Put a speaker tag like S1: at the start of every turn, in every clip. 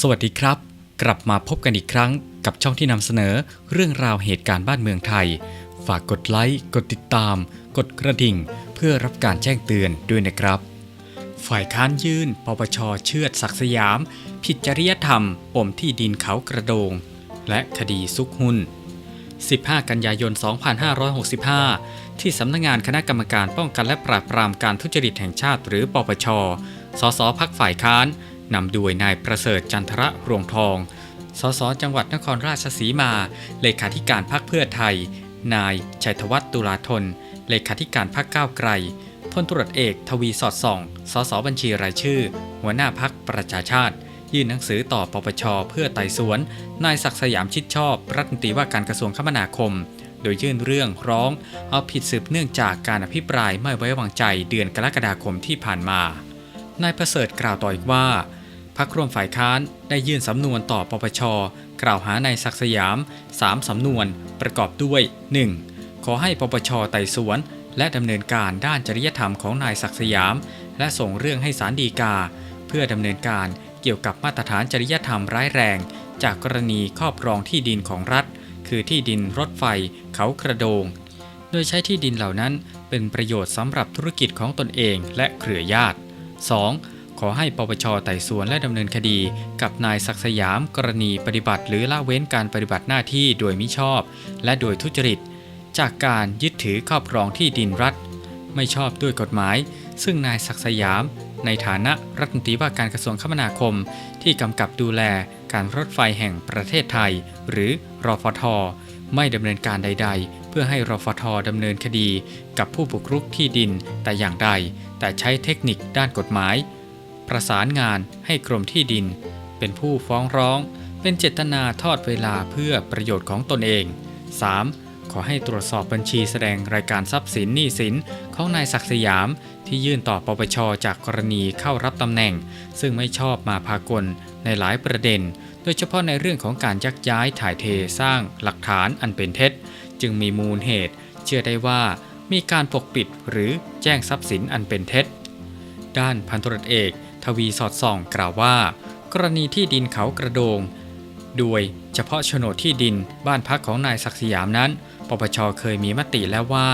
S1: สวัสดีครับ กลับมาพบกันอีกครั้งกับช่องที่นำเสนอเรื่องราวเหตุการณ์บ้านเมืองไทย ฝากกดไลค์ กดติดตาม กดกระดิ่ง เพื่อรับการแจ้งเตือนด้วยนะครับ ฝ่ายค้านยื่น ปปชเชือดศักดิ์สยาม ผิดจริยธรรมปมที่ดินเขากระโดง และคดีซุกหุ้น 15 กันยายน 2565 ที่สำนักงานคณะกรรมการป้องกันและปราบปรามการทุจริตแห่งชาติหรือปปช สสพักฝ่ายค้าน นำโดยนายประเสริฐจันทระรวงทอง สสจังหวัดนครราชสีมา เลขาธิการพักเพื่อไทย นายชัยธวัฒน์ตุลาธน เลขาธิการพักก้าวไกล พลตรวจเอกทวีสอดส่อง สสบัญชีรายชื่อ หัวหน้าพักประชาชาติ ยื่นหนังสือต่อปปชเพื่อไต่สวน นายศักดิ์สยามชิดชอบรัฐมนตรีว่าการกระทรวงคมนาคม โดยยื่นเรื่องร้อง เอาผิดสืบเนื่องจากการอภิปรายไม่ไว้วางใจเดือนกรกฎาคมที่ผ่านมานายประเสริฐกล่าวต่ออีกว่า พักร่วมฝ่ายค้านได้ยื่นสำนวนต่อปปช กล่าวหานายศักสยาม 3 สำนวนประกอบด้วย 1. ขอให้ปปชไต่สวน และดำเนินการด้านจริยธรรมของนายศักสยาม และส่งเรื่องให้ศาลฎีกา เพื่อดำเนินการเกี่ยวกับมาตรฐานจริยธรรมร้ายแรง จากกรณีครอบครองที่ดินของรัฐ คือที่ดินรถไฟ เขากระโดง โดยใช้ที่ดินเหล่านั้นเป็นประโยชน์สำหรับธุรกิจของตนเองและเครือญาติ 2. ขอให้ปปชไต่สวนและดำเนินคดี กับนายศักสยาม กรณีปฏิบัติ หรือละเว้นการปฏิบัติหน้าที่โดยมิชอบ และโดยทุจริต จากการยึดถือครอบครองที่ดินรัฐ ไม่ชอบด้วยกฎหมาย ซึ่งนายศักสยาม ในฐานะรัฐมนตรีว่าการกระทรวงคมนาคม ที่กำกับดูแลการรถไฟแห่งประเทศไทย หรือรอฟทไม่ดำเนินการใด ๆ เพื่อให้รฟทดำเนินคดี กับผู้บุกรุกที่ดินแต่อย่างใด แต่ใช้เทคนิคด้านกฎหมาย ประสานงานให้กรมที่ดิน เป็นผู้ฟ้องร้อง เป็นเจตนาทอดเวลาเพื่อประโยชน์ของตนเอง 3. ขอให้ตรวจสอบบัญชีแสดงรายการทรัพย์สินหนี้สินของนายศักดิ์สยาม ที่ยื่นต่อปปชจากกรณีเข้ารับตำแหน่ง ซึ่งไม่ชอบมาพากลในหลายประเด็น โดยเฉพาะในเรื่องของการยักย้ายถ่ายเทสร้างหลักฐานอันเป็นเท็จ จึงมีมูลเหตุ เชื่อได้ว่ามีการปกปิดหรือแจ้งทรัพย์สินอันเป็นเท็จ ด้านพันตรวจเอก ทวีสอดส่องกล่าวว่า กรณีที่ดินเขากระโดง โดยเฉพาะโฉนดที่ดินบ้านพักของนายศักดิ์สยามนั้น ปปชเคยมีมติแล้วว่า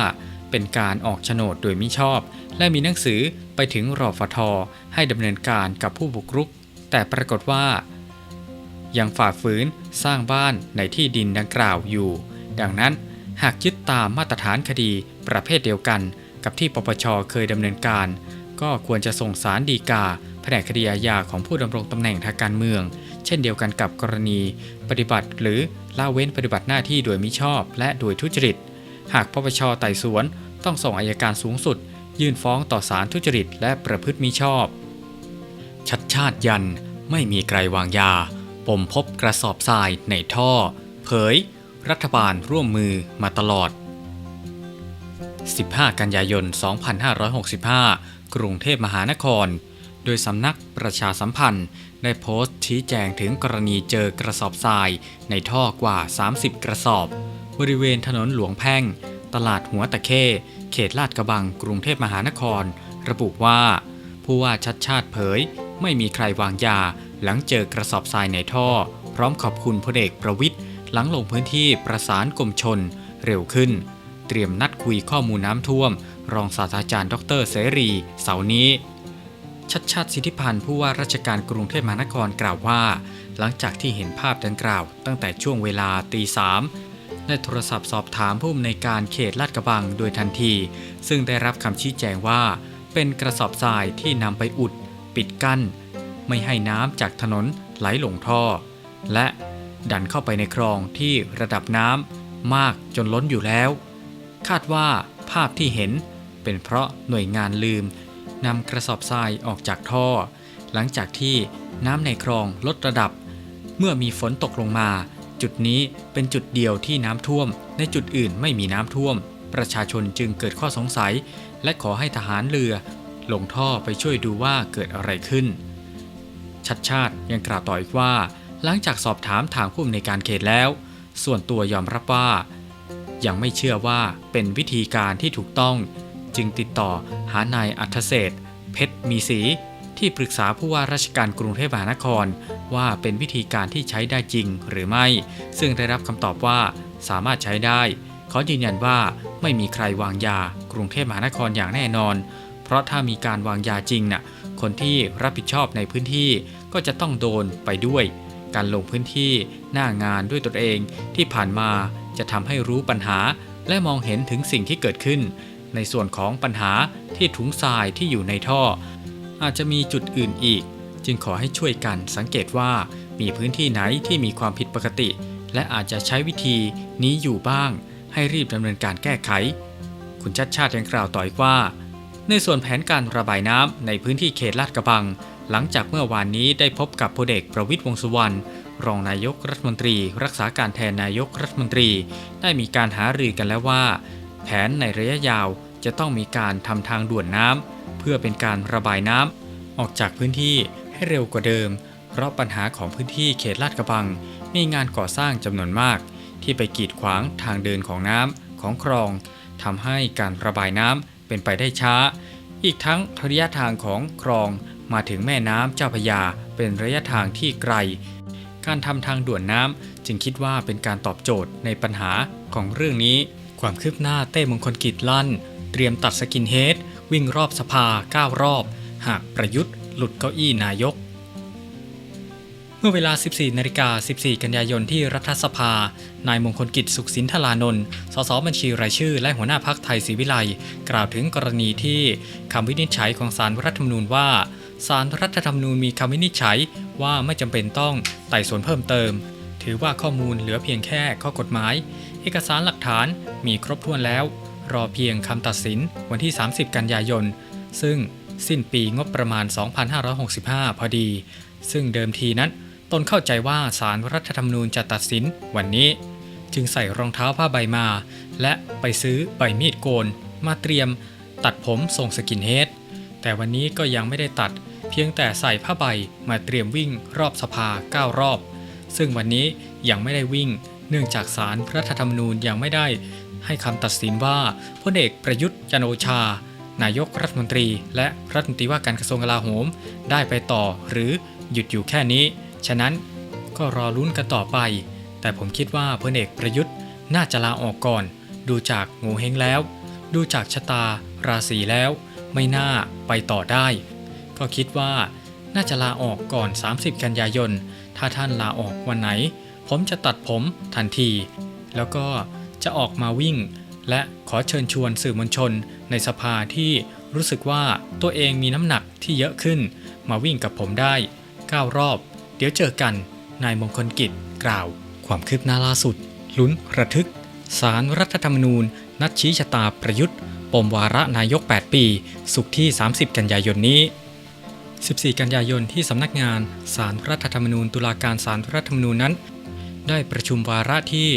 S1: เป็นการออกโฉนดโดยมิชอบ และมีหนังสือไปถึงรอฟทให้ดำเนินการกับผู้บุกรุก แต่ปรากฏว่า ยังฝ่าฝืนสร้างบ้านในที่ดินดังกล่าวอยู่ ดังนั้นหากยึดตามมาตรฐานคดีประเภทเดียวกัน กับที่ปปชเคยดำเนินการ ก็ควรจะส่งสารดีกา นกคดีอาญาของผู้ดำรงตำแหน่งทางการเมือง เช่นเดียวกันกับกรณี ปฏิบัติหรือละเว้นปฏิบัติหน้าที่โดยมิชอบ และโดยทุจริต หากปปชไต่สวน ต้องส่งอายการสูงสุด ยื่นฟ้องต่อศาลทุจริต และประพฤติมิชอบ ชัดชาติยันไม่มีไกลวางยา ปมพบกระสอบทรายในท่อ เผย รัฐบาลร่วมมือมาตลอด 15 กันยายน 2565 กรุงเทพมหานคร ดยสำนักประชาสัมพันธ์ ได้โพสต์ชี้แจงถึงกรณีเจอกระสอบทราย ในท่อกว่า 30 กระสอบ บริเวณถนนหลวงแพ่ง ตลาดหัวตะเข้ เขตลาดกระบังกรุงเทพมหานคร ระบุว่า ผู้ว่าชัดชาติเผย ไม่มีใครวางยา หลังเจอกระสอบทรายในท่อ พร้อมขอบคุณพลเอกประวิทย์หลังลงพื้นที่ประสานกรมชน เร็วขึ้น เตรียมนัดคุยข้อมูลน้ำท่วม รองศาสตราจารย์ ดรเสรี เสาร์นี้ ชัดชาติสิทธิพันธ์ผู้ว่าราชการกรุงเทพมหานครกล่าวว่า หลังจากที่เห็นภาพดังกล่าว ตั้งแต่ช่วงเวลาตีสามได้โทรศัพท์สอบถามผู้อำนวยการเขตลาดกระบังโดยทันที ซึ่งได้รับคำชี้แจงว่า เป็นกระสอบทรายที่นำไปอุด ปิดกั้น ไม่ให้น้ำจากถนนไหลหลงท่อ และดันเข้าไปในคลองที่ระดับน้ำมากจนล้นอยู่แล้ว คาดว่าภาพที่เห็นเป็นเพราะหน่วยงานลืม นำกระสอบทรายออกจากท่อ หลังจากที่น้ำในคลองลดระดับ เมื่อมีฝนตกลงมา จุดนี้เป็นจุดเดียวที่น้ำท่วม ในจุดอื่นไม่มีน้ำท่วม ประชาชนจึงเกิดข้อสงสัย และขอให้ทหารเรือ ลงท่อไปช่วยดูว่าเกิดอะไรขึ้น ชัดชาติยังกล่าวต่ออีกว่า หลังจากสอบถามทางผู้อำนวยการเขตแล้ว ส่วนตัวยอมรับว่า ยังไม่เชื่อว่าเป็นวิธีการที่ถูกต้อง จึงติดต่อหานายอัธเศษเพชรมีศรีที่ปรึกษาผู้ว่าราชการกรุงเทพมหานคร ว่าเป็นวิธีการที่ใช้ได้จริงหรือไม่ ซึ่งได้รับคำตอบว่าสามารถใช้ได้ขอยืนยันว่าไม่มีใครวางยากรุงเทพมหานครอย่างแน่นอน เพราะถ้ามีการวางยาจริงน่ะคนที่รับผิดชอบในพื้นที่ก็จะต้องโดนไปด้วย การลงพื้นที่หน้างานด้วยตนเองที่ผ่านมาจะทำให้รู้ปัญหาและมองเห็นถึงสิ่งที่เกิดขึ้น ในส่วนของปัญหาที่ถุงทรายที่อยู่ในท่อ อาจจะมีจุดอื่นอีก จึงขอให้ช่วยกันสังเกตว่ามีพื้นที่ไหนที่มีความผิดปกติ และอาจจะใช้วิธีนี้อยู่บ้าง ให้รีบดำเนินการแก้ไข คุณชัดชาติยังกล่าวต่ออีกว่า ในส่วนแผนการระบายน้ำในพื้นที่เขตลาดกระบัง หลังจากเมื่อวานนี้ได้พบกับพลเอกประวิตรวงษ์สุวรรณรองนายกรัฐมนตรี รักษาการแทนนายกรัฐมนตรี ได้มีการหารือกันแล้วว่า แผนในระยะยาวจะต้องมีการทำทางด่วนน้ำเพื่อเป็นการระบายน้ำออกจากพื้นที่ให้เร็วกว่าเดิม เพราะปัญหาของพื้นที่เขตลาดกระบัง มีงานก่อสร้างจำนวนมาก ที่ไปกีดขวางทางเดินของน้ำของคลองทำให้การระบายน้ำเป็นไปได้ช้า อีกทั้งระยะทางของคลองมาถึงแม่น้ำเจ้าพยาเป็นระยะทางที่ไกล การทำทางด่วนน้ำจึงคิดว่าเป็นการตอบโจทย์ในปัญหาของเรื่องนี้ ความคืบหน้าเต้มงคลกิจลั่น เตรียมตัดสกินเฮดวิ่งรอบสภา 9 รอบ หากประยุทธ์หลุดเก้าอี้นายก เมื่อเวลา 14นาฬิกา14 กันยายนที่รัฐสภา นายมงคลกิจสุขสินธารานนท์สสบัญชีรายชื่อ และหัวหน้าพักไทยศรีวิไลกล่าวถึงกรณีที่คำวินิจฉัยของศาลรัฐธรรมนูญว่าศาลรัฐธรรมนูญมีคำวินิจฉัยว่าไม่จำเป็นต้องไต่สวนเพิ่มเติม ถือว่าข้อมูลเหลือเพียงแค่ข้อกฎหมาย เอกสารหลักฐานมีครบถ้วนแล้ว รอเพียงคำตัดสินวันที่ 30 กันยายน ซึ่งสิ้นปีงบประมาณ 2565 พอดี ซึ่งเดิมทีนั้นตนเข้าใจว่าสารรัฐธรรมนูญจะตัดสินวันนี้ จึงใส่รองเท้าผ้าใบมา และไปซื้อใบมีดโกน มาเตรียม ตัดผมทรงสกินเฮดแต่วันนี้ก็ยังไม่ได้ตัด เพียงแต่ใส่ผ้าใบมาเตรียมวิ่งรอบสภา 9 รอบ ซึ่งวันนี้ยังไม่ได้วิ่ง เนื่องจากสารรัฐธรรมนูญยังไม่ได้ ให้คำตัดสินว่าพลเอกประยุทธ์จันโอชา นายกรัฐมนตรี และรัฐมนตรีว่าการกระทรวงกลาโหม ได้ไปต่อหรือหยุดอยู่แค่นี้ ฉะนั้นก็รอลุ้นกันต่อไป แต่ผมคิดว่าพลเอกประยุทธ์น่าจะลาออกก่อน ดูจากโงเฮงแล้ว ดูจากชะตา ราศีแล้ว ไม่น่าไปต่อได้ ก็คิดว่าน่าจะลาออกก่อน 30 กันยายน ถ้าท่านลาออกวันไหน ผมจะตัดผมทันที แล้วก็จะออกมาวิ่ง และขอเชิญชวนสื่อมวลชน ในสภาที่รู้สึกว่าตัวเองมีน้ำหนักที่เยอะขึ้น มาวิ่งกับผมได้ 9 รอบ เดี๋ยวเจอกัน นายมงคลกิจกล่าว ความคืบหน้าล่าสุด ลุ้นระทึก สารรัฐธรรมนูญ นัดชี้ชะตาประยุทธ์ ปมวาระนายก 8 ปี สุขที่ 30 กันยายนนี้ 14 กันยายนที่สำนักงานสารรัฐธรรมนูญตุลาการสารรัฐธรรมนูญนั้น ได้ประชุมวาระที่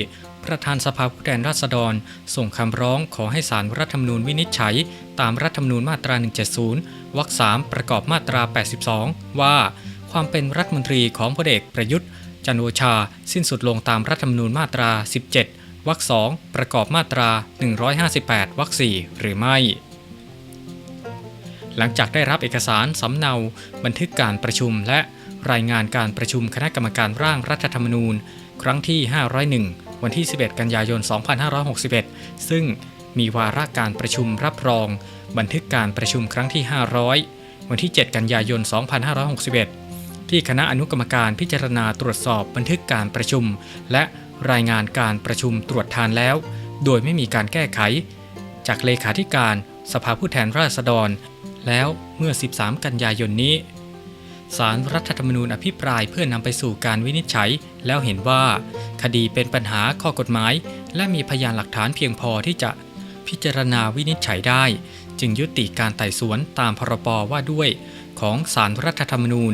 S1: ประธานสภาผู้แทนราษฎร ส่งคำร้องขอให้สารรัฐธรรมนูญวินิจฉัย ตามรัฐธรรมนูญมาตรา 170 วรรค 3 ประกอบมาตรา 82 ว่า ความเป็นรัฐมนตรีของพลเอกประยุทธ์ จันโอชา สิ้นสุดลงตามรัฐธรรมนูญมาตรา 17 วรรค 2 ประกอบมาตรา 158 วรรค 4 หรือไม่ หลังจากได้รับเอกสารสำเนา บันทึกการประชุมและรายงานการประชุมคณะกรรมการร่างรัฐธรรมนูญ ครั้งที่ 501 วันที่ 11 กันยายน 2561 ซึ่งมีวาระการประชุมรับรอง บันทึกการประชุมครั้งที่ 500 วันที่ 7 กันยายน 2561 ที่คณะอนุกรรมการพิจารณาตรวจสอบบันทึกการประชุม และรายงานการประชุมตรวจทานแล้ว โดยไม่มีการแก้ไข จากเลขาธิการสภาผู้แทนราษฎร แล้วเมื่อ 13 กันยายนนี้ สารรัฐธรรมนูญอภิปรายเพื่อนำไปสู่การวินิจฉัย แล้วเห็นว่า คดีเป็นปัญหาข้อกฎหมาย และมีพยานหลักฐานเพียงพอที่จะพิจารณาวินิจฉัยได้ จึงยุติการไต่สวนตามพรบว่าด้วย ของสารรัฐธรรมนูญ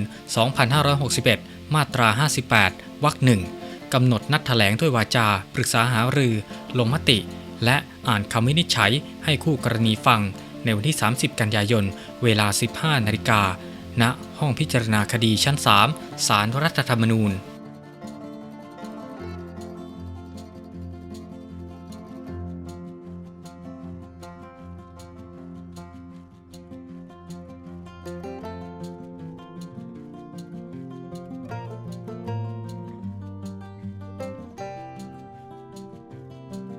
S1: 2561 มาตรา 58 วรรคหนึ่งกำหนดนัดแถลงด้วยวาจา ปรึกษาหารือ ลงมติ และอ่านคำวินิจฉัยให้คู่กรณีฟัง ในวันที่ 30 กันยายน เวลา 15 นาฬิกา ณห้องพิจารณาคดีชั้น 3 ศาลรรัฐธรรมนูญ